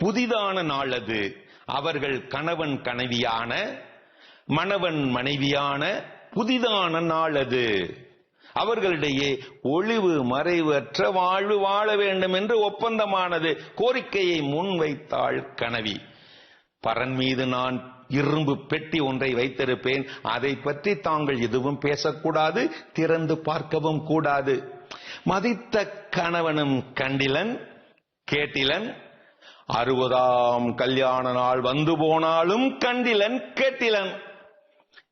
புதிதான நாள் அது அவர்கள் கணவன் கனவியான மணவன் மனைவியான புதிதான நாள் அது அவர்களிடையே ஒளிவு மறைவற்ற வாழ்வு வாழ வேண்டும் என்று ஒப்பந்தமானது. கோரிக்கையை முன்வைத்தாள் கனவி பரன் மீது நான் இரும்பு பெட்டி ஒன்றை வைத்திருப்பேன். அதை பற்றி தாங்கள் எதுவும் பேசக்கூடாது திறந்து பார்க்கவும் கூடாது. மதித்த கணவனும் கண்டிலன் கேட்டிலன் அறுபதாம் கல்யாண நாள் வந்து போனாலும் கண்டிலன் கேட்டிலன்.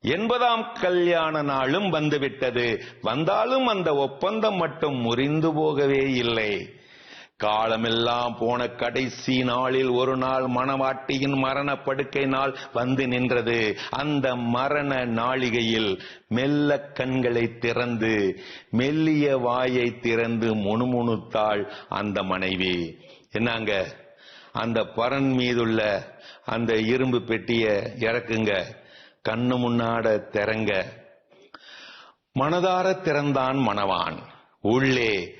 எண்பதாம் கல்யாண நாளும் வந்துவிட்டது வந்தாலும் அந்த ஒப்பந்தம் மட்டும் முறிந்து போகவே இல்லை. காலமெல்லாம் போன கடைசி நாளில் ஒரு நாள் மணவாட்டியின் மரண படுக்கை நாள் வந்து நின்றது. அந்த மரண நாளிகையில் மெல்ல கண்களை திறந்து மெல்லிய வாயை திறந்து முணுமுணுத்தாள் அந்த மனைவி. என்னங்க? அந்த பரன் மீதுள்ள அந்த இரும்பு பெட்டிய இறக்குங்க. கண்ணு முன்னாட திறங்க. மனதார திறந்தான் மணவான். உள்ளே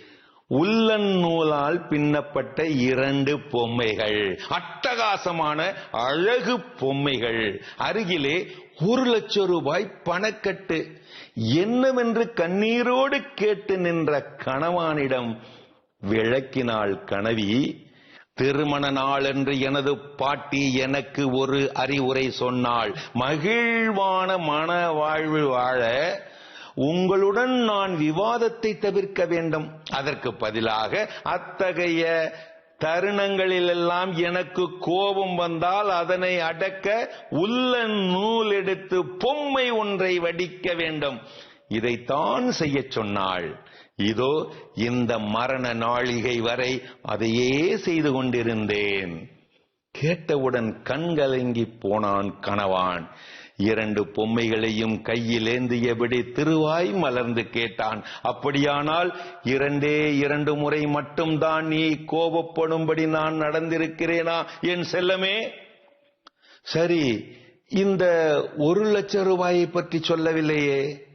உள்ளன் நூலால் பின்னப்பட்ட இரண்டு பொம்மைகள். அட்டகாசமான அழகு பொம்மைகள். அருகிலே ஒரு லட்சம் ரூபாய் பணக்கட்டு. என்னவென்று கண்ணீரோடு கேட்டு நின்ற கணவானிடம் விளக்கினாள் கனவி திருமண நாள் என்று எனது பாட்டி எனக்கு ஒரு அறிவுரை சொன்னாள். மகிழ்வான மன வாழ்வு வாழ உங்களுடன் நான் விவாதத்தை தவிர்க்க வேண்டும். அதற்கு பதிலாக அத்தகைய தருணங்களிலெல்லாம் எனக்கு கோபம் வந்தால் அதனை அடக்க உள்ள நூல் எடுத்து பொம்மை ஒன்றை வடிக்க வேண்டும். இதைத்தான் செய்யச் சொன்னாள். இதோ இந்த மரண நாளிகை வரை அதையே செய்து கொண்டிருந்தேன். கேட்டவுடன் கண்கலங்கி போனான் கணவான். இரண்டு பொம்மைகளையும் கையில் ஏந்தியபடி திருவாய் மலர்ந்து கேட்டான். அப்படியானால் இரண்டே இரண்டு முறை மட்டும்தான் நீ கோபப்படும்படி நான் நடந்திருக்கிறேனா என் செல்லமே? சரி இந்த ஒரு லட்சம் ரூபாயை பற்றி சொல்லவில்லையே.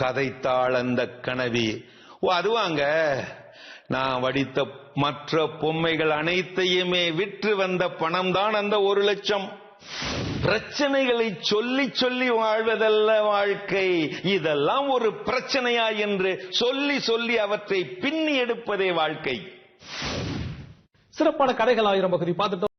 கதைத்தாள் அந்த கனவி. ஓ அதுவாங்க. நான் வடித்த மற்ற பொம்மைகள் அனைத்தையுமே விற்று வந்த பணம் தான் அந்த ஒரு லட்சம். பிரச்சனைகளை சொல்லி சொல்லி வாழ்வதல்ல வாழ்க்கை. இதெல்லாம் ஒரு பிரச்சனையா என்று சொல்லி சொல்லி அவற்றை பின்னி எடுப்பதே வாழ்க்கை. சிறப்பான கதைகள் ஆயிரம் பகுதி. பார்த்துட்டோம்.